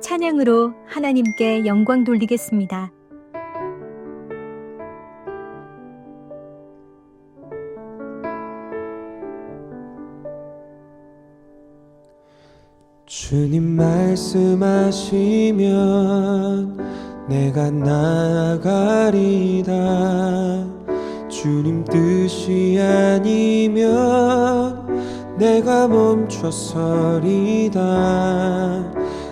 찬양으로 하나님께 영광 돌리겠습니다. 주님 말씀하시면 내가 나아가리다 주님 뜻이 아니면 내가 멈춰서리다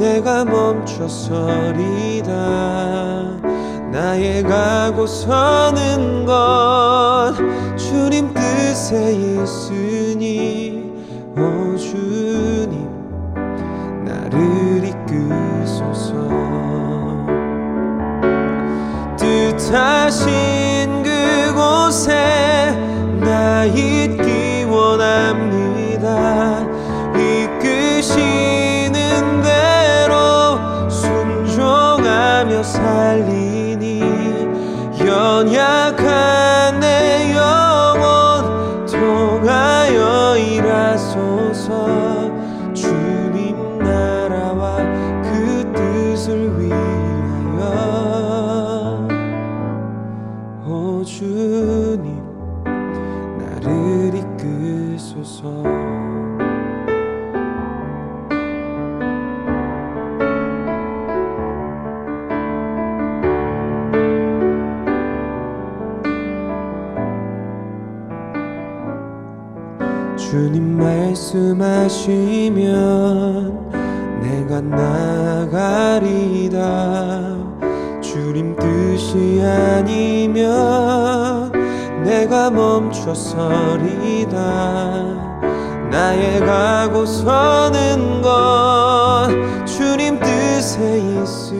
내가 멈춰서리다. 나의 가고 서는 것 주님 뜻에 있으니 오 주님 나를 이끄소서. 뜻하신 그곳에 나 있기 원합니다 말씀하시면 내가 나가리다 주님 뜻이 아니면 내가 멈춰서리다 나의 가고 서는 것 주님 뜻에 있으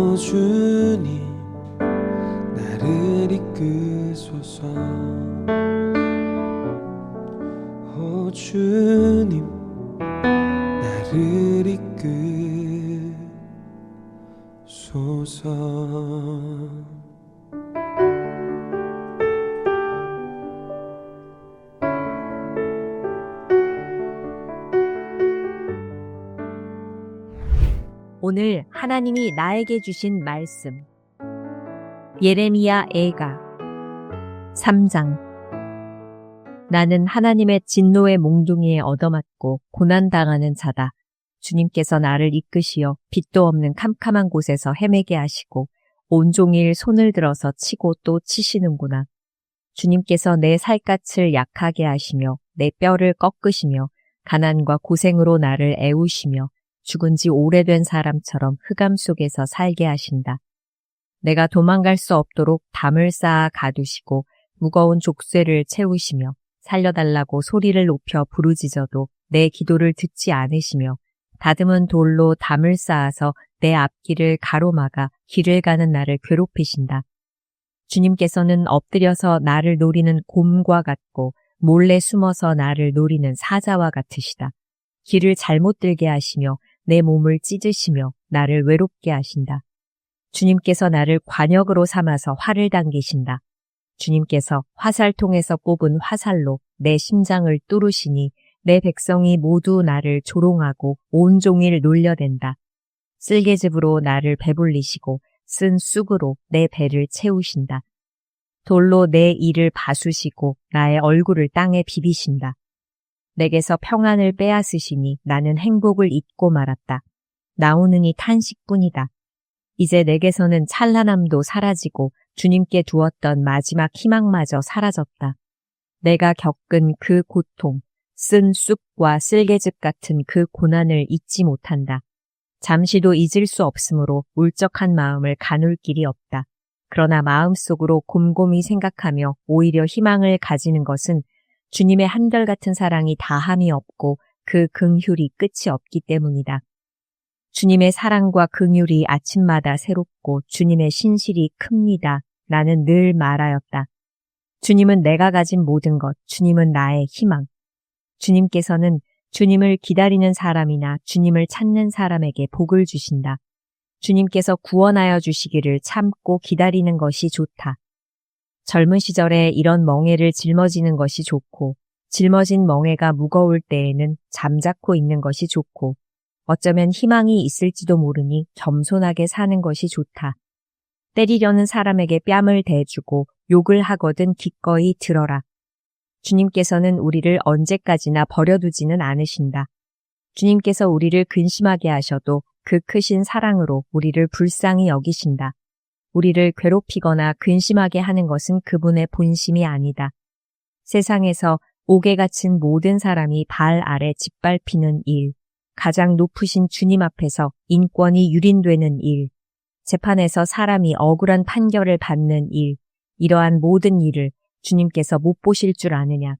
오 주님 나를 이끄소서. 이끄소서 오늘 하나님이 나에게 주신 말씀. 예레미야 애가 3장 나는 하나님의 진노의 몽둥이에 얻어맞고 고난당하는 자다. 주님께서 나를 이끄시어 빛도 없는 캄캄한 곳에서 헤매게 하시고 온종일 손을 들어서 치고 또 치시는구나. 주님께서 내 살갗을 약하게 하시며 내 뼈를 꺾으시며 가난과 고생으로 나를 애우시며 죽은 지 오래된 사람처럼 흑암 속에서 살게 하신다. 내가 도망갈 수 없도록 담을 쌓아 가두시고 무거운 족쇄를 채우시며 살려달라고 소리를 높여 부르짖어도 내 기도를 듣지 않으시며 다듬은 돌로 담을 쌓아서 내 앞길을 가로막아 길을 가는 나를 괴롭히신다. 주님께서는 엎드려서 나를 노리는 곰과 같고 몰래 숨어서 나를 노리는 사자와 같으시다. 길을 잘못 들게 하시며 내 몸을 찢으시며 나를 외롭게 하신다. 주님께서 나를 관역으로 삼아서 활을 당기신다. 주님께서 화살통에서 뽑은 화살로 내 심장을 뚫으시니 내 백성이 모두 나를 조롱하고 온종일 놀려댄다. 쓸개즙으로 나를 배불리시고 쓴 쑥으로 내 배를 채우신다. 돌로 내 이를 바수시고 나의 얼굴을 땅에 비비신다. 내게서 평안을 빼앗으시니 나는 행복을 잊고 말았다. 나오느니 탄식뿐이다. 이제 내게서는 찬란함도 사라지고 주님께 두었던 마지막 희망마저 사라졌다. 내가 겪은 그 고통, 쓴 쑥과 쓸개즙 같은 그 고난을 잊지 못한다. 잠시도 잊을 수 없으므로 울적한 마음을 가눌 길이 없다. 그러나 마음속으로 곰곰이 생각하며 오히려 희망을 가지는 것은 주님의 한결같은 사랑이 다함이 없고 그 긍휼이 끝이 없기 때문이다. 주님의 사랑과 긍휼이 아침마다 새롭고 주님의 신실이 큽니다. 나는 늘 말하였다. 주님은 내가 가진 모든 것, 주님은 나의 희망. 주님께서는 주님을 기다리는 사람이나 주님을 찾는 사람에게 복을 주신다. 주님께서 구원하여 주시기를 참고 기다리는 것이 좋다. 젊은 시절에 이런 멍해를 짊어지는 것이 좋고, 짊어진 멍해가 무거울 때에는 잠자코 있는 것이 좋고, 어쩌면 희망이 있을지도 모르니 겸손하게 사는 것이 좋다. 때리려는 사람에게 뺨을 대주고 욕을 하거든 기꺼이 들어라. 주님께서는 우리를 언제까지나 버려두지는 않으신다. 주님께서 우리를 근심하게 하셔도 그 크신 사랑으로 우리를 불쌍히 여기신다. 우리를 괴롭히거나 근심하게 하는 것은 그분의 본심이 아니다. 세상에서 옥에 갇힌 모든 사람이 발 아래 짓밟히는 일, 가장 높으신 주님 앞에서 인권이 유린되는 일, 재판에서 사람이 억울한 판결을 받는 일, 이러한 모든 일을 주님께서 못 보실 줄 아느냐.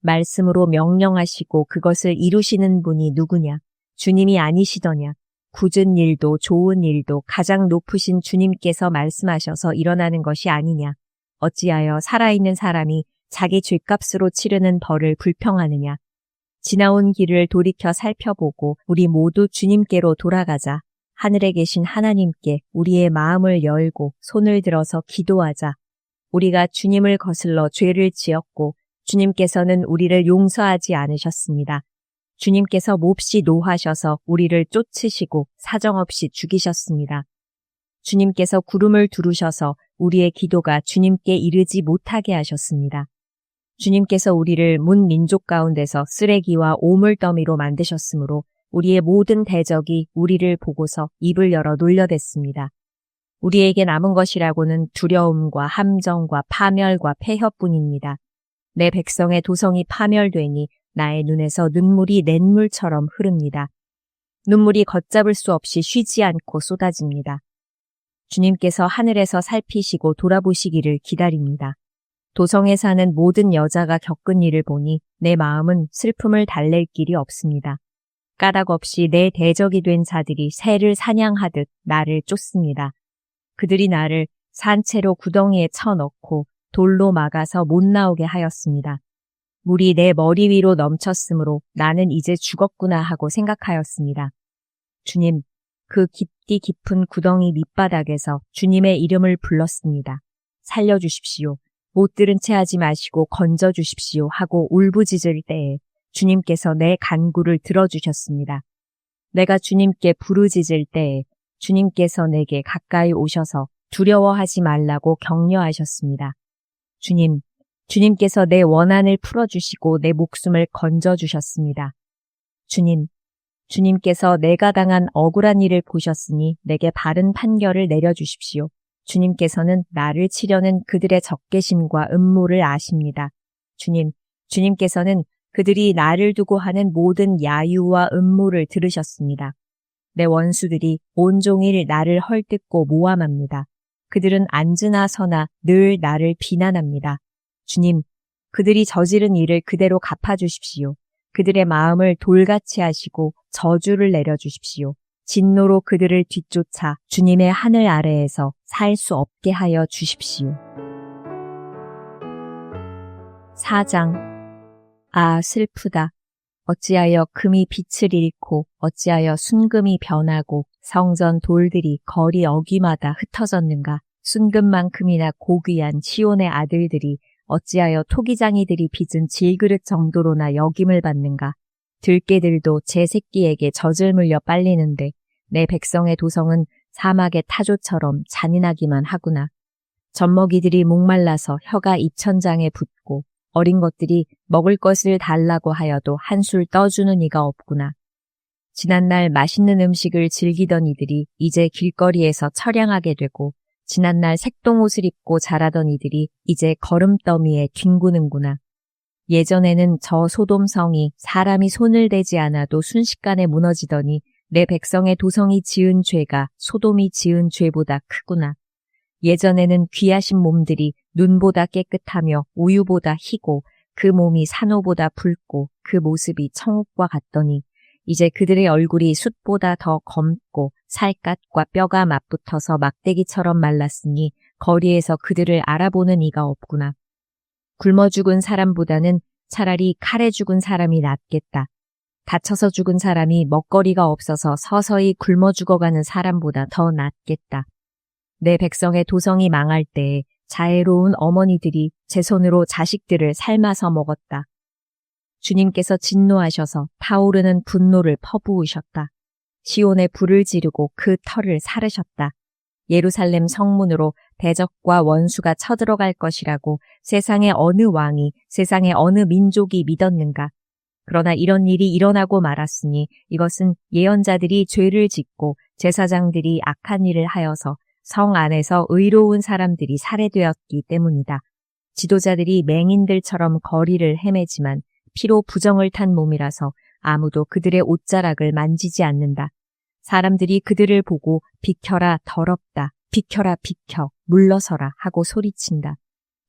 말씀으로 명령하시고 그것을 이루시는 분이 누구냐? 주님이 아니시더냐? 굳은 일도 좋은 일도 가장 높으신 주님께서 말씀하셔서 일어나는 것이 아니냐. 어찌하여 살아있는 사람이 자기 죄값으로 치르는 벌을 불평하느냐. 지나온 길을 돌이켜 살펴보고 우리 모두 주님께로 돌아가자. 하늘에 계신 하나님께 우리의 마음을 열고 손을 들어서 기도하자. 우리가 주님을 거슬러 죄를 지었고 주님께서는 우리를 용서하지 않으셨습니다. 주님께서 몹시 노하셔서 우리를 쫓으시고 사정없이 죽이셨습니다. 주님께서 구름을 두르셔서 우리의 기도가 주님께 이르지 못하게 하셨습니다. 주님께서 우리를 문 민족 가운데서 쓰레기와 오물더미로 만드셨으므로 우리의 모든 대적이 우리를 보고서 입을 열어 놀려댔습니다. 우리에게 남은 것이라고는 두려움과 함정과 파멸과 폐허뿐입니다. 내 백성의 도성이 파멸되니 나의 눈에서 눈물이 냇물처럼 흐릅니다. 눈물이 걷잡을 수 없이 쉬지 않고 쏟아집니다. 주님께서 하늘에서 살피시고 돌아보시기를 기다립니다. 도성에 사는 모든 여자가 겪은 일을 보니 내 마음은 슬픔을 달랠 길이 없습니다. 까닭 없이 내 대적이 된 자들이 새를 사냥하듯 나를 쫓습니다. 그들이 나를 산채로 구덩이에 쳐넣고 돌로 막아서 못 나오게 하였습니다. 물이 내 머리 위로 넘쳤으므로 나는 이제 죽었구나 하고 생각하였습니다. 주님, 그 깊디 깊은 구덩이 밑바닥에서 주님의 이름을 불렀습니다. 살려주십시오. 못 들은 채 하지 마시고 건져주십시오 하고 울부짖을 때에 주님께서 내 간구를 들어주셨습니다. 내가 주님께 부르짖을 때에 주님께서 내게 가까이 오셔서 두려워하지 말라고 격려하셨습니다. 주님, 주님께서 내 원한을 풀어주시고 내 목숨을 건져주셨습니다. 주님, 주님께서 내가 당한 억울한 일을 보셨으니 내게 바른 판결을 내려주십시오. 주님께서는 나를 치려는 그들의 적개심과 음모를 아십니다. 주님, 주님께서는 그들이 나를 두고 하는 모든 야유와 음모를 들으셨습니다. 내 원수들이 온종일 나를 헐뜯고 모함합니다. 그들은 앉으나 서나 늘 나를 비난합니다. 주님, 그들이 저지른 일을 그대로 갚아주십시오. 그들의 마음을 돌같이 하시고 저주를 내려주십시오. 진노로 그들을 뒤쫓아 주님의 하늘 아래에서 살 수 없게 하여 주십시오. 4장 아 슬프다. 어찌하여 금이 빛을 잃고 어찌하여 순금이 변하고 성전 돌들이 거리 어귀마다 흩어졌는가. 순금만큼이나 고귀한 시온의 아들들이 어찌하여 토기장이들이 빚은 질그릇 정도로나 역임을 받는가. 들깨들도 제 새끼에게 젖을 물려 빨리는데 내 백성의 도성은 사막의 타조처럼 잔인하기만 하구나. 젖먹이들이 목말라서 혀가 입천장에 붙고 어린 것들이 먹을 것을 달라고 하여도 한술 떠주는 이가 없구나. 지난날 맛있는 음식을 즐기던 이들이 이제 길거리에서 처량하게 되고 지난날 색동 옷을 입고 자라던 이들이 이제 걸음더미에 뒹구는구나. 예전에는 저 소돔성이 사람이 손을 대지 않아도 순식간에 무너지더니 내 백성의 도성이 지은 죄가 소돔이 지은 죄보다 크구나. 예전에는 귀하신 몸들이 눈보다 깨끗하며 우유보다 희고 그 몸이 산호보다 붉고 그 모습이 청옥과 같더니 이제 그들의 얼굴이 숯보다 더 검고 살갗과 뼈가 맞붙어서 막대기처럼 말랐으니 거리에서 그들을 알아보는 이가 없구나. 굶어 죽은 사람보다는 차라리 칼에 죽은 사람이 낫겠다. 다쳐서 죽은 사람이 먹거리가 없어서 서서히 굶어 죽어가는 사람보다 더 낫겠다. 내 백성의 도성이 망할 때에 자애로운 어머니들이 제 손으로 자식들을 삶아서 먹었다. 주님께서 진노하셔서 타오르는 분노를 퍼부으셨다. 시온에 불을 지르고 그 털을 사르셨다. 예루살렘 성문으로 대적과 원수가 쳐들어갈 것이라고 세상의 어느 왕이 세상의 어느 민족이 믿었는가. 그러나 이런 일이 일어나고 말았으니 이것은 예언자들이 죄를 짓고 제사장들이 악한 일을 하여서 성 안에서 의로운 사람들이 살해되었기 때문이다. 지도자들이 맹인들처럼 거리를 헤매지만 피로 부정을 탄 몸이라서 아무도 그들의 옷자락을 만지지 않는다. 사람들이 그들을 보고 비켜라 더럽다. 비켜라 비켜 물러서라 하고 소리친다.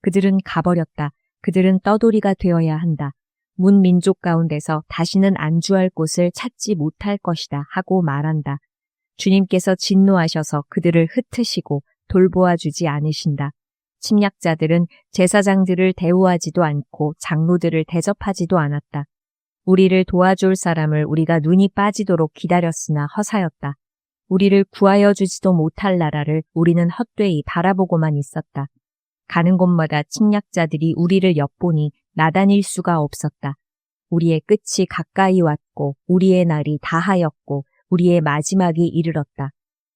그들은 가버렸다. 그들은 떠돌이가 되어야 한다. 문 민족 가운데서 다시는 안주할 곳을 찾지 못할 것이다 하고 말한다. 주님께서 진노하셔서 그들을 흩으시고 돌보아 주지 않으신다. 침략자들은 제사장들을 대우하지도 않고 장로들을 대접하지도 않았다. 우리를 도와줄 사람을 우리가 눈이 빠지도록 기다렸으나 허사였다. 우리를 구하여 주지도 못할 나라를 우리는 헛되이 바라보고만 있었다. 가는 곳마다 침략자들이 우리를 엿보니 나다닐 수가 없었다. 우리의 끝이 가까이 왔고 우리의 날이 다하였고 우리의 마지막이 이르렀다.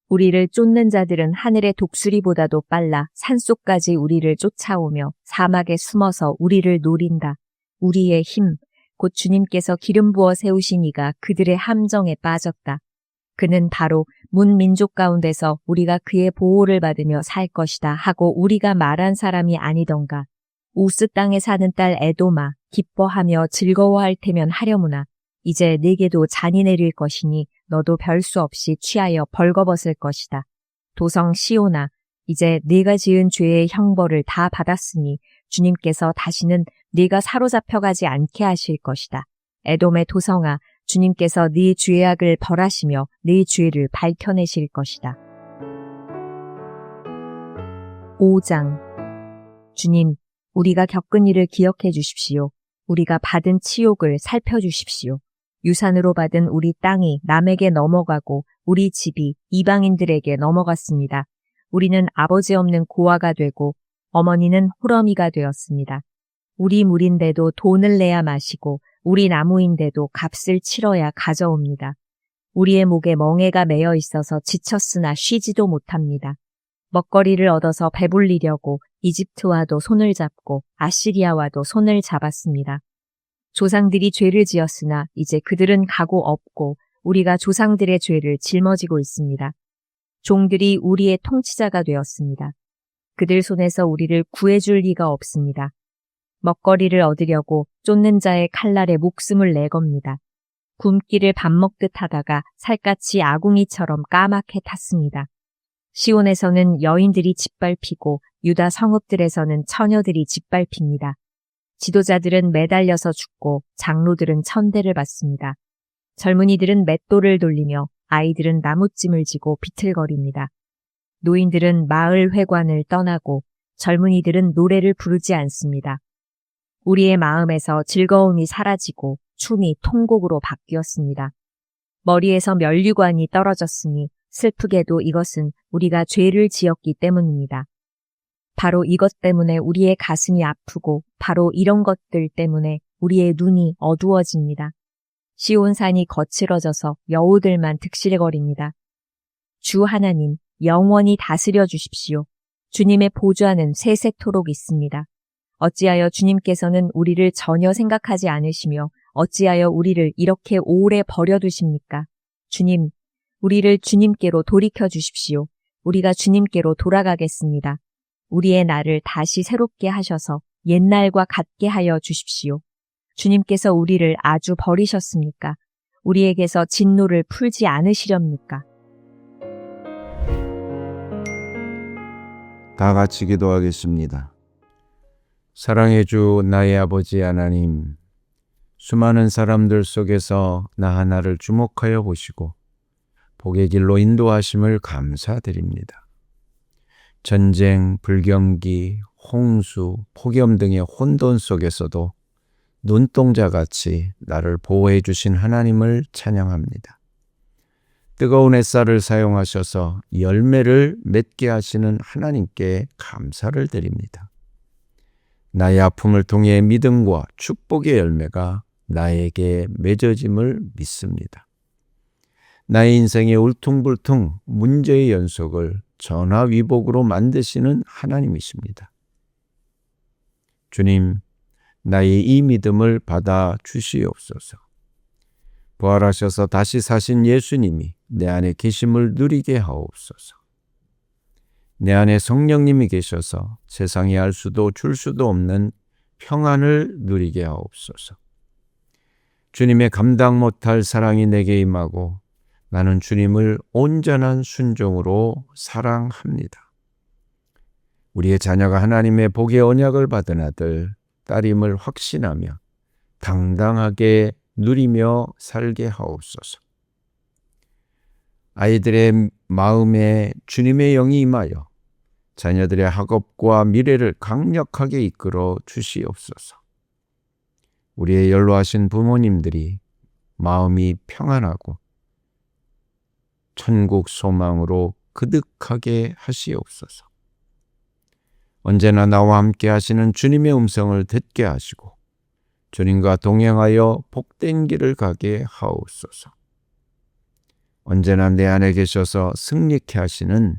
우리를 쫓는 자들은 하늘의 독수리보다도 빨라 산속까지 우리를 쫓아오며 사막에 숨어서 우리를 노린다. 우리의 힘, 곧 주님께서 기름 부어 세우신 이가 그들의 함정에 빠졌다. 그는 바로 문 민족 가운데서 우리가 그의 보호를 받으며 살 것이다 하고 우리가 말한 사람이 아니던가. 우스 땅에 사는 딸 에도마, 기뻐하며 즐거워할 테면 하려무나. 이제 네게도 잔이 내릴 것이니 너도 별수 없이 취하여 벌거벗을 것이다. 도성 시오나, 이제 네가 지은 죄의 형벌을 다 받았으니 주님께서 다시는 네가 사로잡혀가지 않게 하실 것이다. 에돔의 도성아, 주님께서 네 죄악을 벌하시며 네 죄를 밝혀내실 것이다. 5장 주님, 우리가 겪은 일을 기억해 주십시오. 우리가 받은 치욕을 살펴 주십시오. 유산으로 받은 우리 땅이 남에게 넘어가고 우리 집이 이방인들에게 넘어갔습니다. 우리는 아버지 없는 고아가 되고 어머니는 호러미가 되었습니다. 우리 물인데도 돈을 내야 마시고 우리 나무인데도 값을 치러야 가져옵니다. 우리의 목에 멍에가 매여 있어서 지쳤으나 쉬지도 못합니다. 먹거리를 얻어서 배불리려고 이집트와도 손을 잡고 아시리아와도 손을 잡았습니다. 조상들이 죄를 지었으나 이제 그들은 가고 없고 우리가 조상들의 죄를 짊어지고 있습니다. 종들이 우리의 통치자가 되었습니다. 그들 손에서 우리를 구해줄 리가 없습니다. 먹거리를 얻으려고 쫓는 자의 칼날에 목숨을 내겁니다. 굶기를 밥 먹듯 하다가 살갗이 아궁이처럼 까맣게 탔습니다. 시온에서는 여인들이 짓밟히고 유다 성읍들에서는 처녀들이 짓밟힙니다. 지도자들은 매달려서 죽고 장로들은 천대를 받습니다. 젊은이들은 맷돌을 돌리며 아이들은 나무찜을 지고 비틀거립니다. 노인들은 마을 회관을 떠나고 젊은이들은 노래를 부르지 않습니다. 우리의 마음에서 즐거움이 사라지고 춤이 통곡으로 바뀌었습니다. 머리에서 면류관이 떨어졌으니 슬프게도 이것은 우리가 죄를 지었기 때문입니다. 바로 이것 때문에 우리의 가슴이 아프고 바로 이런 것들 때문에 우리의 눈이 어두워집니다. 시온산이 거칠어져서 여우들만 득실거립니다. 주 하나님, 영원히 다스려 주십시오. 주님의 보좌는 세세토록 있습니다. 어찌하여 주님께서는 우리를 전혀 생각하지 않으시며 어찌하여 우리를 이렇게 오래 버려두십니까? 주님, 우리를 주님께로 돌이켜 주십시오. 우리가 주님께로 돌아가겠습니다. 우리의 날을 다시 새롭게 하셔서 옛날과 같게 하여 주십시오. 주님께서 우리를 아주 버리셨습니까? 우리에게서 진노를 풀지 않으시렵니까? 다 같이 기도하겠습니다. 사랑해 주 나의 아버지 하나님, 수많은 사람들 속에서 나 하나를 주목하여 보시고 복의 길로 인도하심을 감사드립니다. 전쟁, 불경기, 홍수, 폭염 등의 혼돈 속에서도 눈동자같이 나를 보호해 주신 하나님을 찬양합니다. 뜨거운 햇살을 사용하셔서 열매를 맺게 하시는 하나님께 감사를 드립니다. 나의 아픔을 통해 믿음과 축복의 열매가 나에게 맺어짐을 믿습니다. 나의 인생의 울퉁불퉁 문제의 연속을 전화위복으로 만드시는 하나님이십니다. 주님, 나의 이 믿음을 받아 주시옵소서. 부활하셔서 다시 사신 예수님이 내 안에 계심을 누리게 하옵소서. 내 안에 성령님이 계셔서 세상이 알 수도 줄 수도 없는 평안을 누리게 하옵소서. 주님의 감당 못할 사랑이 내게 임하고 나는 주님을 온전한 순종으로 사랑합니다. 우리의 자녀가 하나님의 복의 언약을 받은 아들, 딸임을 확신하며 당당하게 누리며 살게 하옵소서. 아이들의 마음에 주님의 영이 임하여 자녀들의 학업과 미래를 강력하게 이끌어 주시옵소서. 우리의 연로하신 부모님들이 마음이 평안하고 천국 소망으로 그득하게 하시옵소서. 언제나 나와 함께 하시는 주님의 음성을 듣게 하시고 주님과 동행하여 복된 길을 가게 하옵소서. 언제나 내 안에 계셔서 승리케 하시는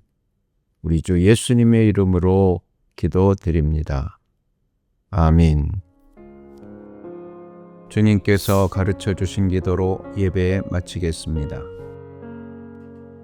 우리 주 예수님의 이름으로 기도드립니다. 아멘. 주님께서 가르쳐 주신 기도로 예배 마치겠습니다.